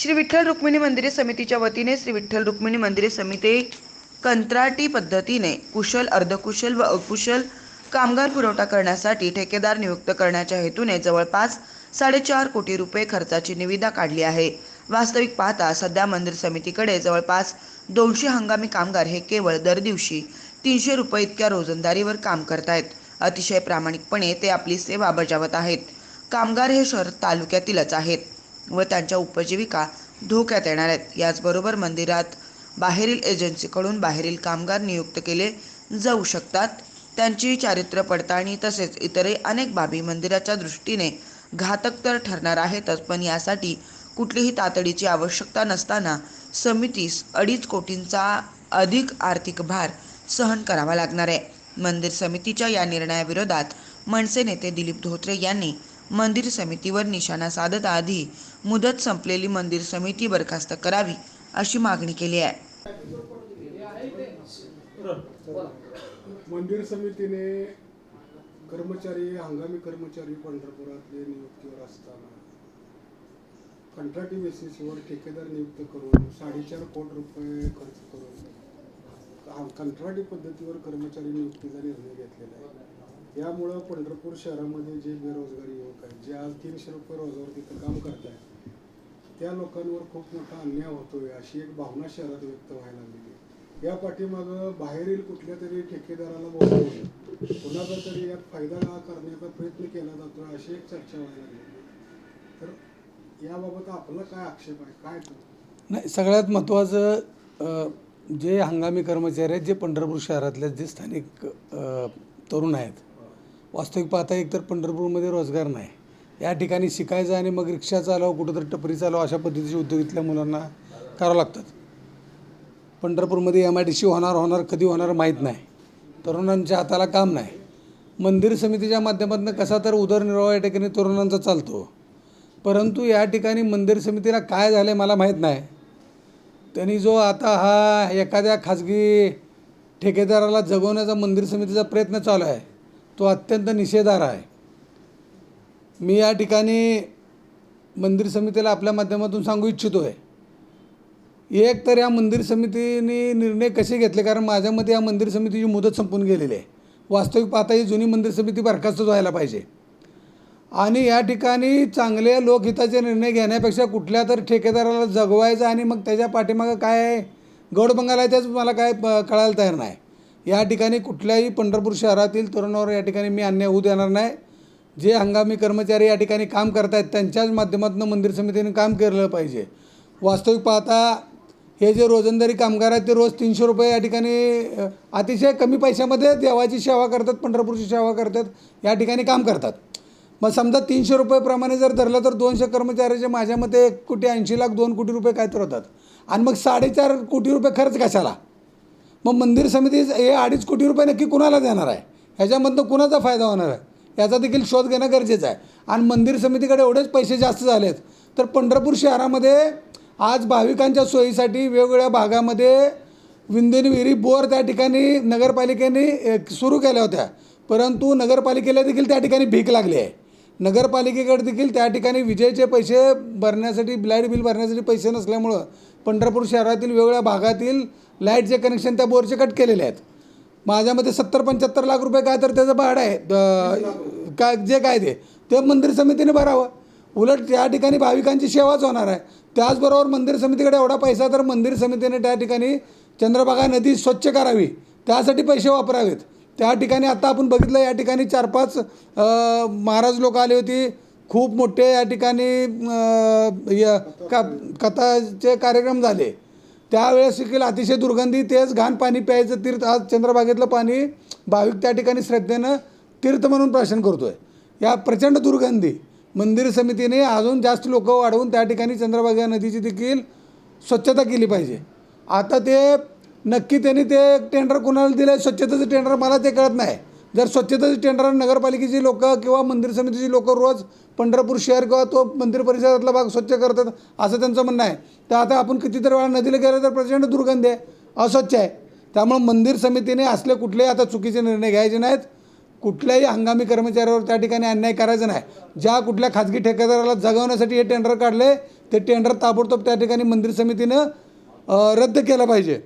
श्री विठ्ठल रुक्मिणी मंदिरे समितीच्या वतीने श्री विठ्ठल रुक्मिणी मंदिरे समिती कंत्राटी पद्धतीने कुशल अर्धकुशल व अकुशल कामगार पुरवठा करण्यासाठी ठेकेदार नियुक्त करण्याच्या हेतूने जवळपास साडेचार कोटी रुपये खर्चाची निविदा काढली आहे. वास्तविक पाहता सध्या मंदिर समितीकडे जवळपास दोनशे हंगामी कामगार हे केवळ दर दिवशी तीनशे रुपये इतक्या रोजंदारीवर काम करतायत. अतिशय प्रामाणिकपणे ते आपली सेवा बजावत आहेत. कामगार हे शहर तालुक्यातीलच आहेत. व त्यांच्या उपजीविका धोक्यात येणार आहेत. याचबरोबर मंदिरात बाहेरील एजन्सीकडून बाहेरील कामगार नियुक्त केले जाऊ शकतात. त्यांची चारित्र्य पडताळणी तसेच इतरही अनेक बाबी मंदिराच्या दृष्टीने घातक तर ठरणार आहेतच पण यासाठी कुठलीही तातडीची आवश्यकता नसताना समितीस अडीच कोटींचा अधिक आर्थिक भार सहन करावा लागणार आहे. मंदिर समितीच्या या निर्णयाविरोधात मनसे नेते दिलीप धोत्रे यांनी मंदिर समितीवर निशाणा साधत आधी मुदत संपलेली मंदिर समिती बरखास्त करावी अशी मागणी केली आहे. मंदिर समितीने कर्मचारी हंगामी कर्मचारी पंढरपुरातले नियुक्तीवर असताना कंत्राटी बेसिसवर ठेकेदार नियुक्त करून साडेचार कोटी रुपये खर्च करून कंत्राटी पद्धतीवर कर्मचारी नियुक्तीचा निर्णय घेतलेला आहे. यामुळं पंढरपूर शहरामध्ये जे बेरोजगारी युवक आहेत जे आज तीनशे रुपये रोजावर तिथं काम करत आहेत त्या लोकांवर खूप मोठा अन्याय होतोय अशी एक भावना शहरात व्यक्त व्हायला लागलेली आहे. या पाठीमागं बाहेरील कुठल्या तरी ठेकेदाराला बोलवून कुणाचा तरी यात फायदा करण्याचा प्रयत्न केला जातो अशी एक चर्चा व्हायला लागली. तर याबाबत आपला काय आक्षेप आहे? काय नाही सगळ्यात महत्त्वाचं जे हंगामी कर्मचारी आहेत जे पंढरपूर शहरातले जे स्थानिक तरुण आहेत वास्तविक पाहता एकतर पंढरपूरमध्ये रोजगार नाही. या ठिकाणी शिकायचं आणि मग रिक्षा चालव कुठंतरी टपरी चालव अशा पद्धतीचे उद्योग इथल्या मुलांना करावं लागतात. पंढरपूरमध्ये एम आय डी सी होणार होणार कधी होणार माहीत नाही. तरुणांच्या हाताला काम नाही. मंदिर समितीच्या माध्यमातून कसा तर उदरनिर्वाह या ठिकाणी तरुणांचा चालतो. परंतु या ठिकाणी मंदिर समितीला काय झालं मला माहीत नाही. त्यांनी जो आता हा एखाद्या खाजगी ठेकेदाराला जगवण्याचा मंदिर समितीचा प्रयत्न चालू आहे तो अत्यंत निषेधार आहे. मी या ठिकाणी मंदिर समितीला आपल्या माध्यमातून सांगू इच्छितो आहे एक तर या मंदिर समितीने निर्णय कसे घेतले? कारण माझ्या मते या मंदिर समितीची मुदत संपून गेलेली आहे. वास्तविक पाहता ही जुनी मंदिर समिती बरखास्त व्हायला पाहिजे. आणि या ठिकाणी चांगले लोकहिताचे निर्णय घेण्यापेक्षा कुठल्या तर ठेकेदाराला जगवायचं आणि मग त्याच्या पाठीमागं काय आहे? गौडबंगाला त्याच मला काय प- कळायला तयार नाही. या ठिकाणी कुठल्याही पंढरपूर शहरातील तरुणावर या ठिकाणी मी अन्याय होऊ देणार नाही. जे हंगामी कर्मचारी या ठिकाणी काम करत आहेत त्यांच्याच माध्यमातून मंदिर समितीने काम केलं पाहिजे. वास्तविक पाहता हे जे रोजंदारी कामगार आहेत ते रोज तीनशे रुपये या ठिकाणी अतिशय कमी पैशामध्ये देवाची सेवा करतात पंढरपूरची सेवा करतात या ठिकाणी काम करतात. मग समजा तीनशे रुपयेप्रमाणे जर धरलं तर दोनशे कर्मचाऱ्याचे माझ्या मते एक कोटी ऐंशी लाख दोन कोटी रुपये काय तर होतात. आणि मग साडेचार कोटी रुपये खर्च कशाला? मग मंदिर समिती हे अडीच कोटी रुपये नक्की कुणाला देणार आहे? ह्याच्यामधनं कुणाचा फायदा होणार आहे? याचा देखील शोध घेणं गरजेचं आहे. आणि मंदिर समितीकडे एवढेच पैसे जास्त झालेत तर पंढरपूर शहरामध्ये आज भाविकांच्या सोयीसाठी वेगवेगळ्या भागामध्ये विंध्यन विहिरी बोर त्या ठिकाणी नगरपालिकेने सुरू केल्या होत्या. परंतु नगरपालिकेला देखील त्या ठिकाणी भीक लागली आहे. नगरपालिकेकडे देखील त्या ठिकाणी विजेचे पैसे भरण्यासाठी लाइट बिल भरण्यासाठी पैसे नसल्यामुळं पंढरपूर शहरातील वेगवेगळ्या भागातील लाईटचे कनेक्शन त्या बोरचे कट केलेले आहेत. माझ्यामध्ये सत्तर पंच्याहत्तर लाख रुपये काय तर त्याचं भाडं आहे. द- काय जे काय ते. ते मंदिर समितीने भरावं. उलट त्या ठिकाणी भाविकांची सेवाच होणार आहे. त्याचबरोबर मंदिर समितीकडे एवढा पैसा तर मंदिर समितीने त्या ठिकाणी चंद्रभागा नदी स्वच्छ करावी. त्यासाठी पैसे वापरावेत. त्या ठिकाणी आता आपण बघितलं या ठिकाणी चार पाच महाराज लोक आले होते. खूप मोठे या ठिकाणी य- का कथाचे कार्यक्रम झाले. त्यावेळेस देखील अतिशय दुर्गंधी तेच घाण पाणी प्यायचं तीर्थ आज चंद्रभागेतलं पाणी भाविक त्या ठिकाणी श्रद्धेनं तीर्थ म्हणून प्राशन आहे या प्रचंड दुर्गंधी मंदिर समितीने अजून जास्त लोक वाढवून त्या ठिकाणी चंद्रभागा नदीची देखील स्वच्छता केली पाहिजे. आता ते नक्की त्यांनी ते टेंडर कोणाला दिलं स्वच्छतेचं टेंडर मला ते कळत नाही. जर स्वच्छतेचे टेंडर नगरपालिकेची लोक किंवा मंदिर समितीची लोक रोज पंढरपूर शहर किंवा तो मंदिर परिसरातला भाग स्वच्छ करतात असं त्यांचं म्हणणं आहे. तर आता आपण कितीतरी वेळा नदीला गेलं तर प्रचंड दुर्गंधी आहे अस्वच्छ आहे. त्यामुळे मंदिर समितीने असले कुठलेही आता चुकीचे निर्णय घ्यायचे नाहीत. कुठल्याही हंगामी कर्मचाऱ्यावर त्या ठिकाणी अन्याय करायचा नाही. ज्या कुठल्या खाजगी ठेकेदाराला जगवण्यासाठी हे टेंडर काढले ते टेंडर ताबडतोब त्या ठिकाणी मंदिर समितीनं रद्द केलं पाहिजे.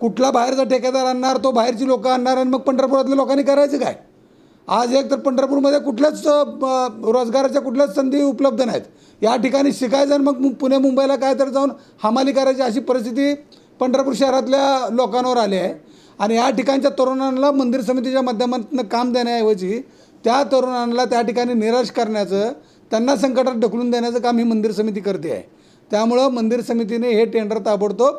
कुठला बाहेरचा ठेकेदार आणणार तो बाहेरची लोकं आणणार आणि मग पंढरपुरातल्या लोकांनी करायचं काय? आज एक तर पंढरपूरमध्ये कुठल्याच रोजगाराच्या कुठल्याच संधी उपलब्ध नाहीत. या ठिकाणी शिकायचं आणि मग पुणे मुंबईला काय तर जाऊन हमाली करायची अशी परिस्थिती पंढरपूर शहरातल्या लोकांवर आली आहे. आणि या ठिकाणच्या तरुणांना मंदिर समितीच्या माध्यमातून काम देण्याऐवजी त्या तरुणांना त्या ठिकाणी निराश करण्याचं त्यांना संकटात ढकलून देण्याचं काम ही मंदिर समिती करते आहे. त्यामुळं मंदिर समितीने हे टेंडर ताबडतोब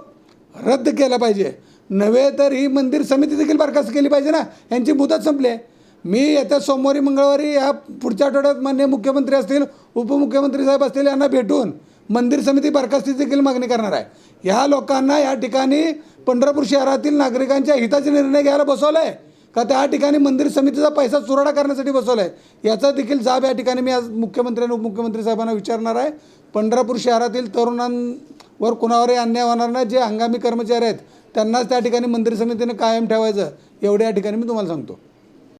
रद्द केलं पाहिजे. नव्हे तर ही मंदिर समिती देखील बरखास्त केली पाहिजे ना. यांची मुदत संपली आहे. मी येत्या सोमवारी मंगळवारी या पुढच्या आठवड्यात मान्य मुख्यमंत्री असतील उपमुख्यमंत्री साहेब असतील यांना भेटून मंदिर समिती बरखास्तीची देखील मागणी करणार आहे. ह्या लोकांना या ठिकाणी पंढरपूर शहरातील नागरिकांच्या हिताचे निर्णय घ्यायला बसवलं आहे का त्या ठिकाणी मंदिर समितीचा पैसा चुराडा करण्यासाठी बसवला आहे याचा देखील जाब या ठिकाणी मी आज मुख्यमंत्री आणि उपमुख्यमंत्री साहेबांना विचारणार आहे. पंढरपूर शहरातील तरुणां वर कुणावरही अन्याय होणार नाही जे हंगामी कर्मचारी आहेत त्यांनाच त्या ठिकाणी मंदिर समितीने कायम ठेवायचं. एवढ्या या ठिकाणी मी तुम्हाला सांगतो.